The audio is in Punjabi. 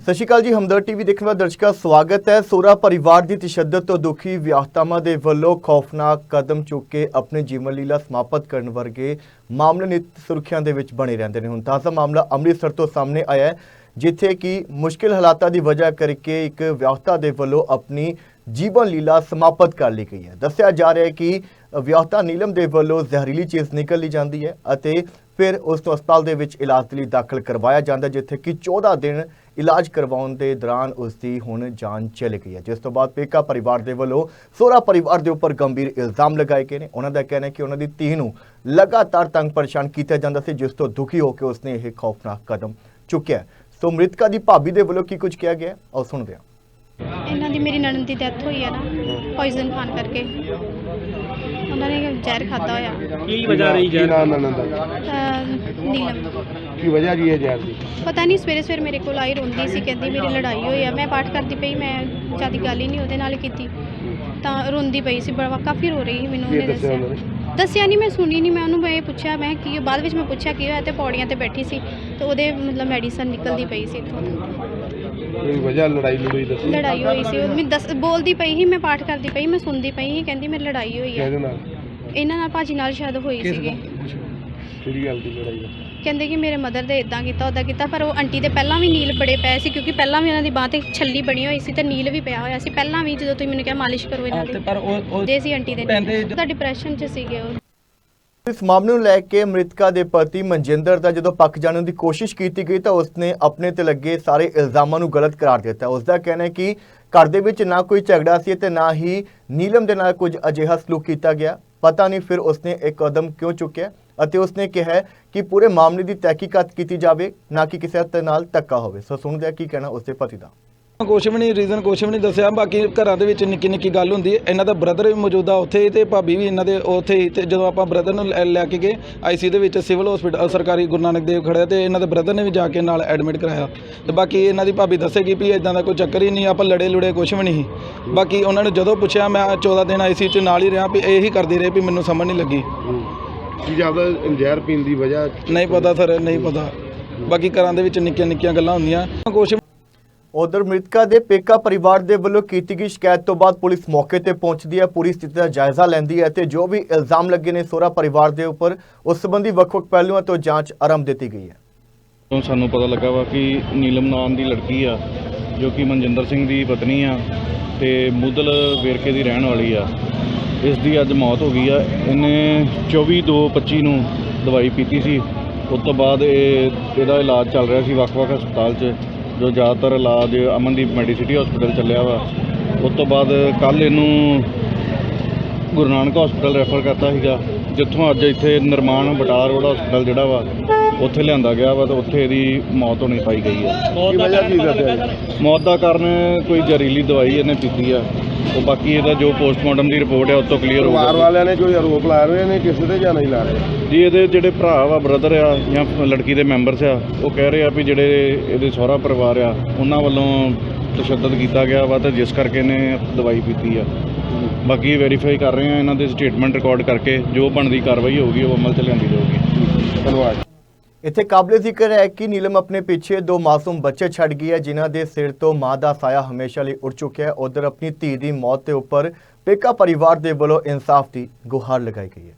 ਸਤਿ ਸ਼੍ਰੀ ਅਕਾਲ ਜੀ ਹਮਦਰ ਟੀਵੀ ਦੇਖਣ ਵਾਲੇ ਦਰਸ਼ਕਾਂ ਸਵਾਗਤ ਹੈ। ਸੋਰਾ ਪਰਿਵਾਰ ਦੀ ਤਸ਼ੱਦਦ ਤੋਂ ਦੁਖੀ ਵਿਆਹਤਾਵਾਂ ਦੇ ਵੱਲੋਂ ਖੌਫਨਾਕ ਕਦਮ ਚੁੱਕ ਕੇ ਆਪਣੇ ਜੀਵਨ ਲੀਲਾ ਸਮਾਪਤ ਕਰਨ ਵਰਗੇ ਮਾਮਲੇ ਨਿਤ ਸੁਰਖੀਆਂ ਦੇ ਵਿੱਚ ਬਣੇ ਰਹਿੰਦੇ ਨੇ। ਹੁਣ ਤਾਜ਼ਾ ਮਾਮਲਾ ਅੰਮ੍ਰਿਤਸਰ ਤੋਂ ਸਾਹਮਣੇ ਆਇਆ ਹੈ, ਜਿੱਥੇ ਕਿ ਮੁਸ਼ਕਿਲ ਹਾਲਾਤਾਂ ਦੀ ਵਜ੍ਹਾ ਕਰਕੇ ਇੱਕ ਵਿਆਹਤਾ ਦੇ ਵੱਲੋਂ ਆਪਣੀ ਜੀਵਨ ਲੀਲਾ ਸਮਾਪਤ ਕਰ ਲਈ ਗਈ ਹੈ। ਦੱਸਿਆ ਜਾ ਰਿਹਾ ਹੈ ਕਿ ਵਿਆਹਤਾ ਨੀਲਮ ਦੇ ਵੱਲੋਂ ਜ਼ਹਿਰੀਲੀ ਚੀਜ਼ ਨਿਕਲ ਲਈ ਜਾਂਦੀ ਹੈ ਅਤੇ ਫਿਰ ਉਸ ਨੂੰ ਹਸਪਤਾਲ ਦੇ ਵਿੱਚ ਇਲਾਜ ਲਈ ਦਾਖਲ ਕਰਵਾਇਆ ਜਾਂਦਾ, ਜਿੱਥੇ ਕਿ 14 ਦਿਨ ਇਲਾਜ ਕਰਵਾਉਣ ਦੇ ਦੌਰਾਨ ਉਸ ਦੀ ਹੁਣ ਜਾਨ ਚਲੀ ਗਈ ਹੈ। ਜਿਸ ਤੋਂ ਬਾਅਦ ਪੇਕਾ ਪਰਿਵਾਰ ਦੇ ਵੱਲੋਂ ਸੋਹਰਾ ਪਰਿਵਾਰ ਦੇ ਉੱਪਰ ਗੰਭੀਰ ਇਲਜ਼ਾਮ ਲਗਾਏ ਗਏ ਨੇ। ਉਹਨਾਂ ਦਾ ਕਹਿਣਾ ਹੈ ਕਿ ਉਹਨਾਂ ਦੀ ਧੀ ਨੂੰ ਲਗਾਤਾਰ ਤੰਗ ਪਰੇਸ਼ਾਨ ਕੀਤਾ ਜਾਂਦਾ ਸੀ, ਜਿਸ ਤੋਂ ਦੁਖੀ ਹੋ ਕੇ ਉਸਨੇ ਇਹ ਖੌਫਨਾਕ ਕਦਮ ਚੁੱਕਿਆ ਸੋ ਮ੍ਰਿਤਕਾ ਦੀ ਭਾਬੀ ਦੇ ਵੱਲੋਂ ਕੀ ਕੁਝ ਕਿਹਾ ਗਿਆ ਹੈ? ਆਓ ਸੁਣਦੇ ਹਾਂ। ਇਹਨਾਂ ਦੀ ਮੇਰੀ ਨਣਨ ਦੀ ਡੈਥ ਹੋਈ ਹੈ ਨਾ ਪੋਇਜ਼ਨ ਖਾਣ ਕਰਕੇ। ਉਹਨਾਂ ਨੇ ਜ਼ਹਿਰ ਖਾਦਾ ਹੋਇਆ। ਕੀ ਵਜ੍ਹਾ ਰਹੀ ਕੀ ਜੈ ਨਾਮ ਨਨਦ ਦਾ? ਅਹ ਨੀਲਮ। ਕੀ ਵਜ੍ਹਾ ਕੀ ਹੈ ਜ਼ਹਿਰ ਦੀ? ਪਤਾ ਨਹੀਂ ਸਵੇਰੇ ਸਵੇਰੇ ਮੇਰੇ ਕੋਲ ਆਈ ਰੋਂਦੀ ਸੀ ਕਹਿੰਦੀ ਮੇਰੀ ਲੜਾਈ ਹੋਈ ਆ। ਮੈਂ ਪਾਠ ਕਰਦੀ ਪਈ ਮੈਂ ਜ਼ਿਆਦਾ ਗੱਲ ਹੀ ਨਹੀਂ ਉਹਦੇ ਨਾਲ ਕੀਤੀ। ਤਾਂ ਰੋਂਦੀ ਪਈ ਸੀ ਬੜਾ ਕਾਫੀ ਰੋ ਰਹੀ ਸੀ ਮੈਨੂੰ ਕੀ ਉਹਨੇ ਦੱਸਿਆ ਉਹਨਾਂ? ਦੱਸਿਆ ਨੇ ਦੱਸਿਆ ਨਹੀਂ ਮੈਂ ਸੁਣੀ ਨਹੀਂ ਮੈਂ ਉਹਨੂੰ ਮੈਂ ਇਹ ਪੁੱਛਿਆ ਮੈਂ ਕੀ ਬਾਅਦ ਵਿੱਚ ਮੈਂ ਪੁੱਛਿਆ ਕੀ ਹੋਇਆ ਤੇ ਪੌੜੀਆਂ ਤੇ ਬੈਠੀ ਸੀ। ਤੇ ਉਹਦੇ ਮਤਲਬ ਮੈਡੀਸਨ ਨਿਕਲਦੀ ਪਈ ਸੀ ਇੱਥੋਂ। ਕੋਈ ਵਜ੍ਹਾ ਲੜਾਈ ਲੜੂਈ ਦੱਸੀ? ਲੜਾਈ ਹੋਈ ਸੀ। ਉਹ ਮੈਂ ਦੱਸ ਬੋਲਦੀ ਪਈ ਸੀ ਮੈਂ ਪਾਠ ਕਰਦੀ ਪਈ ਮੈਂ ਸੁਣਦੀ ਪਈ ਸੀ ਕਹਿੰਦੀ ਮੇਰੀ ਲੜਾਈ ਹੋਈ ਆ। ਕਿਹਦੇ ਨਾਲ? ਇਹਨਾਂ ਨਾਲ ਭਾਜੀ ਨਾਲ ਸ਼ਾਇਦ ਹੋਈ ਸੀਗੀ। ਕਿਹੜੀ ਗੱਲ ਦੀ ਲੜਾਈ ਦਾ ਕਹਿੰਦੇ ਕਿ ਮੇਰੇ ਮਦਰ ਦੇ ਇਦਾਂ ਕੀਤਾ ਉਦਾਂ ਕੀਤਾ ਪਰ ਉਹ ਆਂਟੀ ਦੇ ਪਹਿਲਾਂ ਵੀ ਨੀਲ ਬੜੇ ਪਏ ਸੀ ਕਿਉਂਕਿ ਪਹਿਲਾਂ ਵੀ ਉਹਨਾਂ ਦੀ ਬਾਂਹ ਤੇ ਛੱਲੀ ਬਣੀ ਹੋਈ ਸੀ ਤੇ ਨੀਲ ਵੀ ਪਿਆ ਹੋਇਆ ਸੀ। ਪਹਿਲਾਂ ਵੀ ਜਦੋਂ ਤੁਸੀਂ ਮੈਨੂੰ ਕਿਹਾ ਮਾਲਿਸ਼ ਕਰੋ ਇਹਨਾਂ ਦੀ। ਪਰ ਉਹ ਉਹ ਦੇ ਸੀ ਆਂਟੀ ਦੇ ਪੈਂਦੇ ਤਾਂ ਡਿਪਰੈਸ਼ਨ 'ਚ ਸੀਗੇ ਉਹ। ਇਸ ਮਾਮਲੇ ਨੂੰ ਲੈ ਕੇ ਮ੍ਰਿਤਕਾ ਦੇ ਪਤੀ ਮਨਜਿੰਦਰ ਦਾ ਜਦੋਂ ਪੱਕ ਜਾਣਨ ਦੀ ਕੋਸ਼ਿਸ਼ ਕੀਤੀ ਗਈ ਤਾਂ ਉਸਨੇ ਆਪਣੇ ਤੇ ਲੱਗੇ ਸਾਰੇ ਇਲਜ਼ਾਮਾਂ ਨੂੰ ਗਲਤ ਕਰਾਰ ਦਿੱਤਾ। ਉਸ ਦਾ ਕਹਿਣਾ ਹੈ ਕਿ ਘਰ ਦੇ ਵਿੱਚ ਨਾ ਕੋਈ ਝਗੜਾ ਸੀ ਤੇ ਨਾ ਹੀ ਨੀਲਮ ਦੇ ਨਾਲ ਕੁਝ ਅਜਿਹਾ ਸਲੂਕ ਕੀਤਾ ਗਿਆ। ਪਤਾ ਨਹੀਂ ਫਿਰ ਉਸਨੇ ਇੱਕ ਕਦਮ ਕਿਉਂ ਚੁੱਕਿਆ ਅਤੇ ਉਸਨੇ ਕਿਹਾ ਕਿ ਪੂਰੇ ਮਾਮਲੇ ਦੀ ਤਹਿਕੀਕਾਤ ਕੀਤੀ ਜਾਵੇ, ਨਾ ਕਿ ਕਿਸੇ ਦੇ ਨਾਲ ਧੱਕਾ ਹੋਵੇ। ਸੋ ਸੁਣਦੇ ਹਾਂ ਕੀ ਕਹਿਣਾ ਉਸਦੇ ਪਤੀ ਦਾ। ਕੁਛ ਵੀ ਨਹੀਂ ਰੀਜ਼ਨ ਕੁਛ ਵੀ ਨਹੀਂ ਦੱਸਿਆ। ਬਾਕੀ ਘਰਾਂ ਦੇ ਵਿੱਚ ਨਿੱਕੀ ਨਿੱਕੀ ਗੱਲ ਹੁੰਦੀ ਹੈ। ਇਹਨਾਂ ਦਾ ਬ੍ਰਦਰ ਵੀ ਮੌਜੂਦਾ ਉੱਥੇ ਤੇ ਭਾਬੀ ਵੀ ਇਹਨਾਂ ਦੇ ਉੱਥੇ ਹੀ ਤੇ ਜਦੋਂ ਆਪਾਂ ਬ੍ਰਦਰ ਨੂੰ ਲੈ- ਲੈ ਕੇ ਗਏ ਆਈਸੀ ਦੇ ਵਿੱਚ ਸਿਵਲ ਹਸਪੀਟਲ ਸਰਕਾਰੀ ਗੁਰੂ ਨਾਨਕ ਦੇਵ ਖੜਿਆ ਤੇ ਇਹਨਾਂ ਦੇ ਬ੍ਰਦਰ ਨੇ ਵੀ ਜਾ ਕੇ ਨਾਲ ਐਡਮਿਟ ਕਰਾਇਆ। ਤੇ ਬਾਕੀ ਇਹਨਾਂ ਦੀ ਭਾਬੀ ਦੱਸੇਗੀ ਵੀ ਇਦਾਂ ਦਾ ਕੋਈ ਚੱਕਰ ਹੀ ਨਹੀਂ ਆਪਾਂ ਲੜੇ ਲੁੜੇ ਕੁਛ ਵੀ ਨਹੀਂ। ਸੀ। ਬਾਕੀ ਉਹਨਾਂ ਨੇ ਜਦੋਂ ਪੁੱਛਿਆ ਮੈਂ 14 ਦਿਨ ਆਈਸੀ ਚ ਨਾਲ ਹੀ ਰਿਹਾ ਵੀ ਇਹੀ ਕਰਦੀ ਰਹੇ ਵੀ ਮੈਨੂੰ ਸਮਝ ਨਹੀਂ ਲੱਗੀ। ਕੀ ਜਾਪਦਾ ਜ਼ਹਿਰ ਪੀਣ ਦੀ ਵਜ੍ਹਾ? ਨਹੀਂ ਪਤਾ ਸਰ ਨਹੀਂ ਪਤਾ। ਬਾਕੀ ਘਰਾਂ ਦੇ ਵਿੱਚ ਨਿੱਕੀਆਂ ਨਿੱਕੀਆਂ ਗੱਲਾਂ ਹੁੰਦੀਆਂ। ਕੁਛ ਉਧਰ ਮ੍ਰਿਤਕਾ ਦੇ ਪੇਕਾ ਪਰਿਵਾਰ ਦੇ ਵੱਲੋਂ ਕੀਤੀ ਗਈ ਸ਼ਿਕਾਇਤ ਤੋਂ ਬਾਅਦ ਪੁਲਿਸ ਮੌਕੇ ਤੇ ਪਹੁੰਚਦੀ ਹੈ, ਪੂਰੀ ਸਥਿਤੀ ਦਾ ਜਾਇਜ਼ਾ ਲੈਂਦੀ ਹੈ ਤੇ ਜੋ ਵੀ ਇਲਜ਼ਾਮ ਲੱਗੇ ਨੇ ਸੋਹਰਾ ਪਰਿਵਾਰ ਦੇ ਉੱਪਰ, ਉਸ ਸੰਬੰਧੀ ਵੱਖ-ਵੱਖ ਪਹਿਲੂਆਂ ਤੋਂ ਜਾਂਚ ਆਰੰਭ ਦਿੱਤੀ ਗਈ ਹੈ। ਤੋਂ ਸਾਨੂੰ ਪਤਾ ਲੱਗਾ ਵਾ ਕਿ ਨੀਲਮ ਨਾਮ ਦੀ ਲੜਕੀ ਆ, ਜੋ ਕਿ ਮਨਜਿੰਦਰ ਸਿੰਘ ਦੀ ਪਤਨੀ ਆ ਤੇ ਮੁੱਦਲ ਵੇਰਕੇ ਦੀ ਰਹਿਣ ਵਾਲੀ ਆ, ਇਸ ਦੀ ਅੱਜ ਮੌਤ ਹੋ ਗਈ ਆ। ਇਹਨੇ 24 2 25 ਨੂੰ ਦਵਾਈ ਪੀਤੀ ਸੀ। ਉਸ ਤੋਂ ਬਾਅਦ ਇਹ, ਇਹਦਾ ਇਲਾਜ ਚੱਲ ਰਿਹਾ ਸੀ ਵੱਖ-ਵੱਖ ਹਸਪਤਾਲ 'ਚ। ਜੋ ਜ਼ਿਆਦਾਤਰ ਇਲਾਜ ਅਮਨਦੀਪ ਮੈਡੀਸਿਟੀ ਹਸਪੀਟਲ ਚੱਲਿਆ ਵਾ ਉਸ ਤੋਂ ਬਾਅਦ ਕੱਲ ਇਹਨੂੰ ਗੁਰੂ ਨਾਨਕ ਹਸਪੀਟਲ ਰੈਫਰ ਕਰਤਾ ਸੀਗਾ ਜਿੱਥੋਂ ਅੱਜ ਇੱਥੇ ਨਿਰਮਾਣ ਬਟਾਰ ਰੋਡ ਹਸਪੀਟਲ ਜਿਹੜਾ ਵਾ ਉੱਥੇ ਲਿਆਂਦਾ ਗਿਆ ਵਾ ਤੇ ਉੱਥੇ ਇਹਦੀ ਮੌਤ ਹੋਣੀ ਪਾਈ ਗਈ ਜੀ? ਮੌਤ ਦਾ ਕਾਰਨ ਕੋਈ ਜ਼ਹਿਰੀਲੀ ਦਵਾਈ ਇਹਨੇ ਪੀਤੀ ਆ ਉਹ ਬਾਕੀ ਇਹਦਾ ਜੋ ਪੋਸਟਮਾਰਟਮ ਦੀ ਰਿਪੋਰਟ ਹੈ ਉਹ ਤੋਂ ਕਲੀਅਰ ਪਰਿਵਾਰ ਵਾਲਿਆਂ ਨੇ ਕੋਈ ਆਰੋਪ ਲਾਇਆ ਹੋਇਆ ਨੇ ਕਿਸੇ ਤੇ ਜਾਂ ਨਹੀਂ ਲਾ ਰਹੇ ਜੀ ਇਹਦੇ ਜਿਹੜੇ ਭਰਾ ਵਾ ਬ੍ਰਦਰ ਆ ਜਾਂ ਲੜਕੀ ਦੇ ਮੈਂਬਰਸ ਆ ਉਹ ਕਹਿ ਰਹੇ ਆ ਵੀ ਜਿਹੜੇ ਇਹਦੇ ਸਹੁਰਾ ਪਰਿਵਾਰ ਆ ਉਹਨਾਂ ਵੱਲੋਂ ਤਸ਼ੱਦਦ ਕੀਤਾ ਗਿਆ ਵਾ ਤੇ ਜਿਸ ਕਰਕੇ ਇਹਨੇ ਦਵਾਈ ਪੀਤੀ ਆ। ਬਾਕੀ ਵੈਰੀਫਾਈ ਕਰ ਰਹੇ ਆ ਇਹਨਾਂ ਦੇ ਸਟੇਟਮੈਂਟ ਰਿਕਾਰਡ ਕਰਕੇ ਜੋ ਬਣਦੀ ਕਾਰਵਾਈ ਹੋਊਗੀ ਉਹ ਅਮਲ ਚ ਲਿਆਂਦੀ ਜਾਊਗੀ। ਧੰਨਵਾਦ। ਇੱਥੇ ਕਾਬਲੇ ਜ਼ਿਕਰ ਹੈ ਕਿ ਨੀਲਮ ਆਪਣੇ ਪਿੱਛੇ ਦੋ ਮਾਸੂਮ ਬੱਚੇ ਛੱਡ ਗਈ ਹੈ, ਜਿਨ੍ਹਾਂ ਦੇ ਸਿਰ ਤੋਂ ਮਾਂ ਦਾ ਸਾਇਆ ਹਮੇਸ਼ਾ ਲਈ ਉੱਡ ਚੁੱਕਿਆ ਹੈ। ਉਧਰ ਆਪਣੀ ਧੀ ਦੀ ਮੌਤ ਦੇ ਉੱਪਰ ਪੇਕਾ ਪਰਿਵਾਰ ਦੇ ਵੱਲੋਂ ਇਨਸਾਫ ਦੀ ਗੁਹਾਰ ਲਗਾਈ ਗਈ ਹੈ।